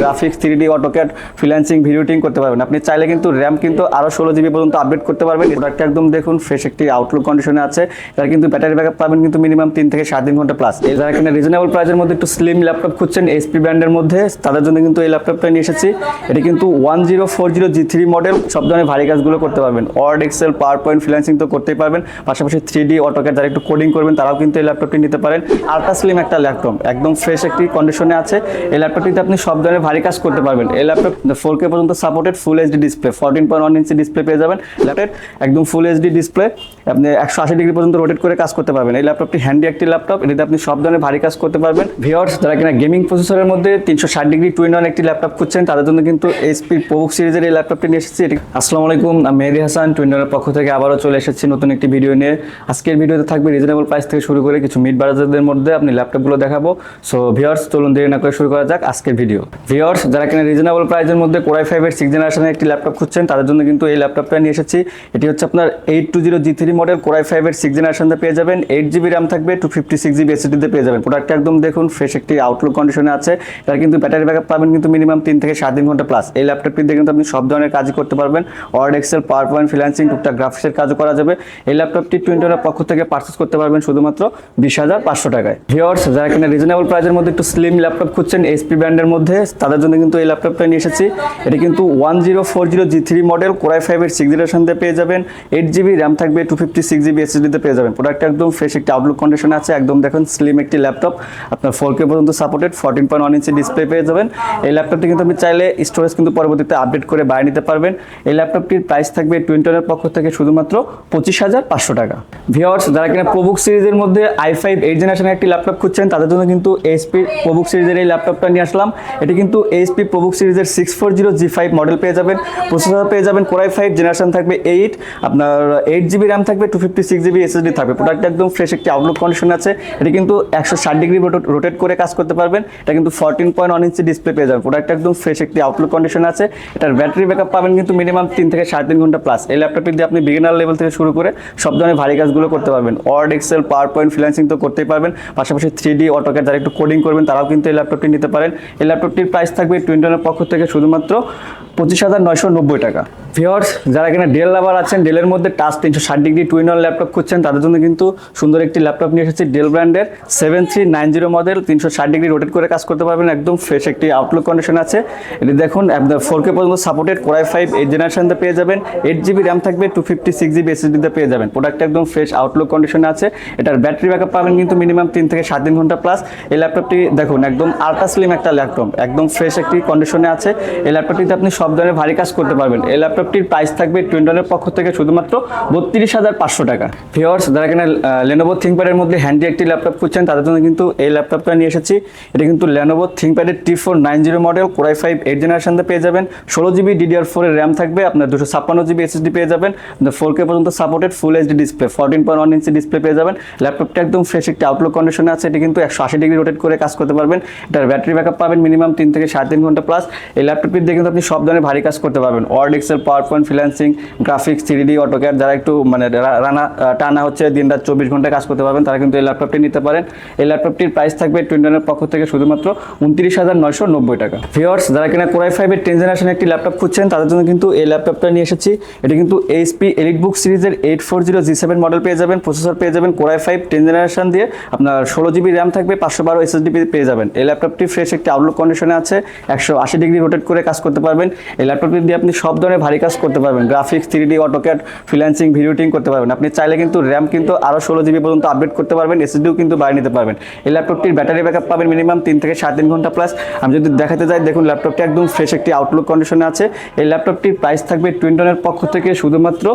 Graphics three D AutoCAD freelancing video editing করতে পারবেন। আপনি চাইলে কিন্তু র্যাম কিন্তু আরও ষোলো জিবি পর্যন্ত আপডেট করতে পারবেন। প্রোডাক্টটা একদম দেখুন ফ্রেশ একটি আউটলুক কন্ডিশনে আছে। এটার কিন্তু ব্যাটারি ব্যাকআপ পাবেন কিন্তু মিনিমাম তিন থেকে সাত দিন ঘণ্টা প্লাস যারা কিনা রিজনেবল প্রাইসের মধ্যে একটু স্লিম ল্যাপটপ খুঁজছেন এসপি ব্র্যান্ডের মধ্যে। তাদের জন্য কিন্তু এই ল্যাপটপটা নিয়ে এসেছি। এটি কিন্তু one zero four zero G three model সব ধরনের ভারী কাজগুলো করতে পারবেন। Word Excel PowerPoint freelancing তো করতেই পারবেন। পাশাপাশি থ্রি ডি অটোক্যাড যারা একটু কোডিং করবেন, তারাও কিন্তু এই ল্যাপটপটি নিতে পারেন। আলট্রা স্লিম একটা ল্যাপটপ একদম ফ্রেশ একটি কন্ডিশনে আছে। এই ল্যাপটপটিতে আপনি সব ধরনের ভারী কাজ করতে পারবেন। এই ল্যাপটপ ফোর কে পর্যন্ত supported full HD display fourteen point one inch display পেয়ে যাবেন। ল্যাপটপ একদম ফুল এইচডি ডিসপ্লে আপনি একশো আশি ডিগ্রি পর্যন্ত রোটেট করে কাজ করতে পারবেন। এই ল্যাপটপটি হ্যান্ডি একটি ল্যাপটপ এটাতে আপনি সব ধরনের ভারী কাজ করতে পারবেন। ভিওর্স যারা কিনা গেমিং প্রসেসরের মধ্যে তিনশো ষাট ডিগ্রি টুইন ওয়ান একটি ল্যাপটপ খুঁজছেন, তাদের জন্য কিন্তু এইচপি প্রবুক সিরিজের এই ল্যাপটপটি নিয়ে এসেছি। এটি আসসালামু আলাইকুম, আমি মেহেদি হাসান টুইন ওয়ানের পক্ষ থেকে আবারও চলে এসেছি নতুন একটি ভিডিও নিয়ে। আজকের ভিডিওতে থাকবে রিজনেবল প্রাইস থেকে শুরু করে কিছু মিড বাজারদের মধ্যে আপনি ল্যাপটপগুলো দেখাবো। সো ভিওর্স চলুন দেরি না করে শুরু করা যাক আজকের ভিডিও ভিওর্স যারা কিনা রিজনেবল প্রাইসের মধ্যে কোরাই ফাইভের সিক্স জেনারেশনের একটি ল্যাপটপ খুঁজছেন, তাদের জন্য কিন্তু এই ল্যাপটপটা নিয়ে এসেছি। এটি হচ্ছে আপনার eight two zero G three model core i ফাইভের সিক্স জেনারেশনতে পেয়ে যাবেন। এইট জিবি র্যাম থাকবে টু ফিফটি সিক্স জিবি এসএসডিতে পেয়ে যাবেন। প্রোডাক্টটা একদম দেখুন ফ্রেশ একটি আউটলুক কন্ডিশনে আছে। এটার কিন্তু ব্যাটারি ব্যাকআপ পাবেন কিন্তু মিনিমাম তিন থেকে সাত দিন ঘণ্টা প্লাস এই ল্যাপটপটি দিয়ে কিন্তু আপনি সব ধরনের কাজই করতে পারবেন। Word Excel PowerPoint freelancing টুকটাক গ্রাফিক্সের কাজও করা যাবে। এই ল্যাপটপটি টোয়েন্টির পক্ষ থেকে পার্চেস করতে পারবেন শুধুমাত্র বিশ হাজার পাঁচশো টাকায়। ভিওর্স যারা কিনা রিজনেবল প্রাইসের মধ্যে একটু স্লিম ল্যাপটপ খুঁজছেন এইচপি ব্র্যান্ডের মধ্যে তাদের জন্য কিন্তু এই ল্যাপটপটা নিয়ে এসেছি। এটা কিন্তু one zero four zero G three model core i ফাইভের সিক্স জেনারেশনতে পেয়ে যাবেন। এইট জিবি র্যাম থাকবে two fifty six GB S এসএসডিতে পেয়ে যাবেন। প্রোডাক্ট একদম ফ্রেশ একটি আউটলুক কন্ডিশন আছে। একদম দেখুন স্লিম একটি ল্যাপটপ আপনার ফোর কে পর্যন্ত supported fourteen point one inch display পেয়ে যাবেন। এই ল্যাপটপটি কিন্তু আপনি চাইলে স্টোরেজ কিন্তু পরবর্তীতে আপডেট করে বাইরে নিতে পারবেন। এই ল্যাপটপটির প্রাইস থাকবে টুয়েন্টনের পক্ষ থেকে শুধুমাত্র পঁচিশ হাজার পাঁচশো টাকা। ভিওয়ার্স যারা কিনা প্রবুক সিরিজের মধ্যে আই ফাইভ এইট জেনারেশনের একটি ল্যাপটপ খুঁজছেন, তাদের জন্য কিন্তু এইচপি প্রবুক সিরিজের এই ল্যাপটপটা নিয়ে আসলাম। এটি কিন্তু এইচপি প্রবুক সিরিজের six four zero G five model পেয়ে যাবেন প্রসেসর পেয়ে যাবেন কোরাই ফাইভ জেনারেশন থাকবে এইট আপনার এইট জিবি র্যাম থাকবে two fifty six GB SSD থাকবে। প্রোডাক্ট একদম ফ্রেশ একটি আউটলুক কন্ডিশন আছে। এটি কিন্তু একশো ষাট ডিগ্রি রোটেট করে কাজ করতে পারবেন। এটা কিন্তু fourteen point one inch display পেয়ে যাবেন। প্রোডাক্ট একদম ফ্রেশ একটি আউটলুক কন্ডিশন আছে। এটার ব্যাটারি ব্যাকআপ পাবেন কিন্তু মিনিমাম তিন থেকে সাড়ে তিন ঘণ্টা প্লাস এই ল্যাপটপটি দিয়ে আপনি বিগিনার লেভেল থেকে শুরু করে সব ধরনের ভারী কাজগুলো করতে পারবেন। Word Excel PowerPoint freelancing তো করতেই পারবেন। পাশাপাশি থ্রি ডি অটোক্যাড যারা একটু কোডিং করবেন, তারাও কিন্তু এই ল্যাপটপটি নিতে পারেন। এই ল্যাপটপটির প্রাইস থাকবে টুইন্টনের পক্ষ থেকে শুধুমাত্র পঁচিশ হাজার নয়শো নব্বই টাকা। ভিওর্স যারা এখানে ডেল লাভার আছেন ডেলের মধ্যে টাচ তিনশো ষাট ডিগ্রি টুইন ওয়ান ল্যাপটপ খুঁজছেন, তাদের জন্য কিন্তু সুন্দর একটি ল্যাপটপ নিয়ে এসেছি ডেল ব্র্যান্ডের seven three nine zero model তিনশো ষাট ডিগ্রি রোটেট করে কাজ করতে পারবেন, একদম ফ্রেশ একটি আউটলুক কন্ডিশন আছে। এটি দেখুন, আপনার ফোর কে পর্যন্ত supported core i five eight জেনারেশনতে পেয়ে যাবেন এইট জিবি র্যাম থাকবে two fifty six GB S এসএসডিতে পেয়ে যাবেন। প্রোডাক্ট একদম ফ্রেশ আউটলুক কন্ডিশনে আছে। এটার ব্যাটারি ব্যাকআপ পাবেন কিন্তু মিনিমাম তিন থেকে সাত দিন ঘণ্টা প্লাস এই ল্যাপটপটি দেখুন, একদম আলট্রা স্লিম একটা ল্যাপটপ একদম ফ্রেশ একটি কন্ডিশনে আছে। এই ল্যাপটপটিতে আপনি সব ধরনের ভারী কাজ করতে পারবেন। এই ল্যাপটপটির প্রাইস থাকবে টুয়েন্টনের পক্ষ থেকে শুধুমাত্র বত্রিশ হাজার পাঁচশো টাকা। ভিওর্স যারা কিনা লেনোভো থিঙ্কপ্যাডের মধ্যে হ্যান্ডি একটি ল্যাপটপ খুঁজছেন, তাদের জন্য কিন্তু এই ল্যাপটপটা নিয়ে এসেছি। এটা কিন্তু Lenovo থিঙ্কপ্যাডের T four nine zero model core i five eight জেনারেশনতে পেয়ে যাবেন। ষোলো জিবি ডিডিআর ফোরের র্যাম থাকবে, আপনার দুশো ছাপ্পান্ন জিবি এসএসডি পেয়ে যাবেন। ফোর কে পর্যন্ত supported full HD display fourteen point one inch display পেয়ে যাবেন। ল্যাপটপটা একদম ফ্রেশ একটি আউটলুক কন্ডিশনে আছে। এটি কিন্তু একশো আশি ডিগ্রি রোটেট করে কাজ করতে পারবেন। এটার ব্যাটারি ব্যাকআপ পাবেন মিনিমাম তিন থেকে সাড়ে তিন ঘণ্টা প্লাস এই ল্যাপটপটি দিয়ে কিন্তু আপনি সব ধরনের ভারী কাজ করতে পারবেন। Word Excel PowerPoint freelancing graphics three D AutoCAD যারা একটু মানে রানা টানা হচ্ছে দিন রাত চব্বিশ ঘণ্টা কাজ করতে পারবেন, তারা কিন্তু এই ল্যাপটপটি নিতে পারেন। এই ল্যাপটপটির প্রাইস থাকবে টুয়েন্টনের পক্ষ থেকে শুধুমাত্র উনত্রিশ হাজার নয়শো নব্বই টাকা। ভিওর্স যারা কিনা কোরাই ফাইভের টেন জেনারেশন একটি ল্যাপটপ খুঁজছেন, তাদের জন্য কিন্তু এই ল্যাপটপটা নিয়ে এসেছি। এটি কিন্তু এইচপি এলিট বুক সিরিজের eight four zero G seven model পেয়ে যাবেন প্রসেসর পেয়ে যাবেন কোরাই ফাইভ টেন জেনারেশন দিয়ে আপনার ষোলো জিবি র্যাম থাকবে, পাঁচশো বারো এসএসডি পেয়ে যাবেন। এই ল্যাপটপটি ফ্রেশ একটি আউটলুক কন্ডিশনে আছে। একশো আশি ডিগ্রি রোটেট করে কাজ করতে পারবেন। এই ল্যাপটপটি দিয়ে আপনি সব ধরনের ভারী কাজ করতে পারবেন। Graphics three D AutoCAD freelancing video editing করতে পারবেন। আপনি চাইলে কিন্তু র্যাম কিন্তু আরও ষোলো জিবি পর্যন্ত আপডেট করতে পারবেন এসএসডিও কিন্তু বাড়িয়ে নিতে পারবেন। এই ল্যাপটপটির ব্যাটারি ব্যাকআপ পাবেন মিনিমাম তিন থেকে সাত তিন ঘণ্টা প্লাস আমি যদি দেখাতে যাই, দেখুন ল্যাপটপটি একদম ফ্রেশ একটি আউটলুক কন্ডিশনে আছে। এই ল্যাপটপটির প্রাইস থাকবে টুইন্টনের পক্ষ থেকে শুধুমাত্র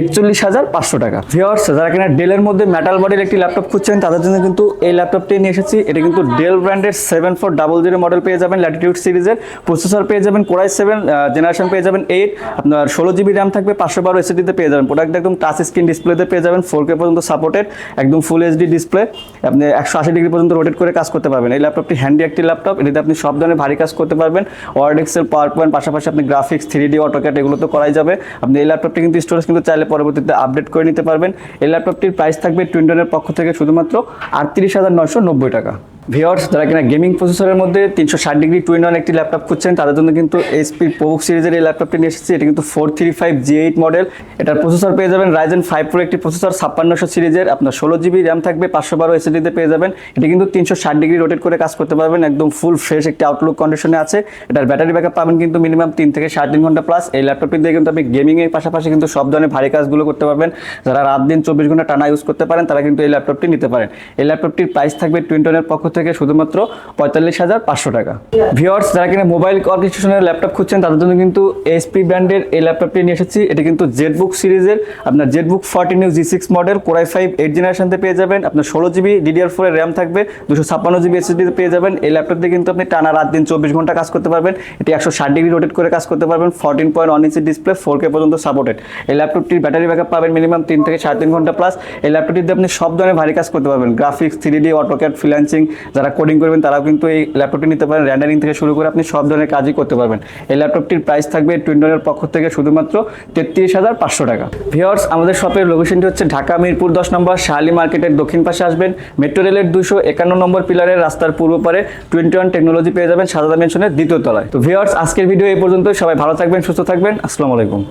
একচল্লিশ হাজার পাঁচশো টাকা। ভিওর্স যারা কিনা ডেলের মধ্যে মেটাল বডির একটি ল্যাপটপ খুঁজছেন, তাদের জন্য কিন্তু এই ল্যাপটপটি নিয়ে এসেছি। এটা কিন্তু ডেল ব্র্যান্ডের seven four double zero model পেয়ে যাবেন ল্যাটিটিউড সিরিজের প্রসেসর পেয়ে যাবেন কোরাই সেভেন জেনারেশন পেয়ে যাবেন এইট আপনার ষোলো জিবি র্যাম থাকবে, পাঁচশো বারো এসএডিতে পেয়ে যাবেন। প্রোডাক্ট একদম টাচ স্ক্রিন ডিসপ্লেতে পেয়ে যাবেন ফোর কে পর্যন্ত সাপোর্টেড একদম ফুল এইচডি ডিসপ্লে আপনি একশো আশি ডিগ্রি পর্যন্ত রোটেট করে কাজ করতে পারবেন। এই ল্যাপটপটি হ্যান্ডি একটি ল্যাপটপ এটাতে আপনি সব ধরনের ভারী কাজ করতে পারবেন। ওয়ার্ড এক্সেল পাওয়ার পয়েন্ট পাশাপাশি আপনি গ্রাফিক্স থ্রি ডি অটোক্যাট এগুলো তো করাই যাবে। আপনি এই ল্যাপটপটি কিন্তু স্টোরেজ কিন্তু চাইলে পরবর্তীতে আপডেট করে নিতে পারবেন। এই ল্যাপটপটির প্রাইস থাকবে টুইন্টনের পক্ষ থেকে শুধুমাত্র আটত্রিশ হাজার নয়শো নব্বই টাকা। ভিওর্স যারা কিনা গেমিং প্রসেসরের মধ্যে তিনশো ষাট ডিগ্রি টুইন ওয়ান একটি ল্যাপটপ খুঁজছেন, তাদের জন্য কিন্তু এইচপি প্রবুক সিরিজের এই ল্যাপটপটি নিয়ে এসেছি। এটা কিন্তু four three five G eight model এটার প্রসেসর পেয়ে যাবেন রাইজেন ফাইভ প্রো একটি প্রসেসর ছাপ্পান্নশো সিরিজের। আপনার ষোলো জিবি র্যাম থাকবে, পাঁচশো বারো এসএডিতে পেয়ে যাবেন। এটি কিন্তু তিনশো ষাট ডিগ্রি রোটেট করে কাজ করতে পারবেন। একদম ফুল ফ্রেশ একটি আউটলুক কন্ডিশনে আছে। এটার ব্যাটারি ব্যাকআপ পাবেন কিন্তু মিনিমাম তিন থেকে সাড়ে তিন ঘণ্টা প্লাস এই ল্যাপটপটি দিয়ে কিন্তু আপনি গেমিংয়ের পাশাপাশি কিন্তু সব ধরনের ভারী কাজগুলো করতে পারবেন। যারা রাত দিন চব্বিশ ঘণ্টা টানা ইউজ করতে পারেন, তারা কিন্তু এই ল্যাপটপটি নিতে পারেন। এই ল্যাপটপটির প্রাইস থাকবে টুইন্টনের পক্ষ থেকে শুধুমাত্র পঁয়তাল্লিশ হাজার পাঁচশো টাকা। ভিওর্স যারা কিনা মোবাইল অর্কেস্ট্রেশনের ল্যাপটপ খুঁজছেন, তাদের জন্য কিন্তু এসপি ব্র্যান্ডের এই ল্যাপটপটি নিয়ে এসেছি। এটি কিন্তু জেড বুক সিরিজের। আপনার ZBook fourteen U G six model core i five eight জেনারেশনতে পেয়ে যাবেন। আপনার ষোলো জিবি ডিডিআর ফোরের র্যাম থাকবে, দুশো ছাপ্পান্ন জিবি এসএসডিতে পেয়ে যাবেন। এই ল্যাপটপ দিয়ে কিন্তু আপনি টানা রাত দিন চব্বিশ ঘণ্টা কাজ করতে পারবেন। এটি একশো ষাট ডিগ্রি রোটেট করে কাজ করতে পারবেন fourteen point one inch display four K পর্যন্ত সাপোর্টেড এই ল্যাপটপটির ব্যাটারি ব্যাকআপ পাবেন মিনিমাম তিন থেকে সাড়ে তিন ঘণ্টা প্লাস এই ল্যাপটপটি দিয়ে আপনি সব ধরনের ভারী কাজ করতে পারবেন। Graphics three D AutoCAD freelancing যারা কোডিং করবেন, তারাও কিন্তু এই ল্যাপটপটি নিতে পারেন। র্যান্ডারিং থেকে শুরু করে আপনি সব ধরনের কাজই করতে পারবেন। এই ল্যাপটপটির প্রাইস থাকবে টুইন্টনের পক্ষ থেকে শুধুমাত্র তেত্রিশ হাজার পাঁচশো টাকা। ভিওর্স আমাদের শপের লোকেশনটি হচ্ছে ঢাকা মিরপুর দশ নম্বর শাহালি মার্কেটের দক্ষিণ পাশে আসবেন। মেট্রো রেলের দুশো একান্ন নম্বর পিলারের রাস্তার পূর্ব পারে টোয়েন্টি ওয়ান টেকনোলজি পেয়ে যাবেন সারদা মেনশনের দ্বিতীয় তলায়। তো ভিওর্স আজকের ভিডিও এই পর্যন্ত সবাই ভালো থাকবেন, সুস্থ থাকবেন। আসসালামু আলাইকুম।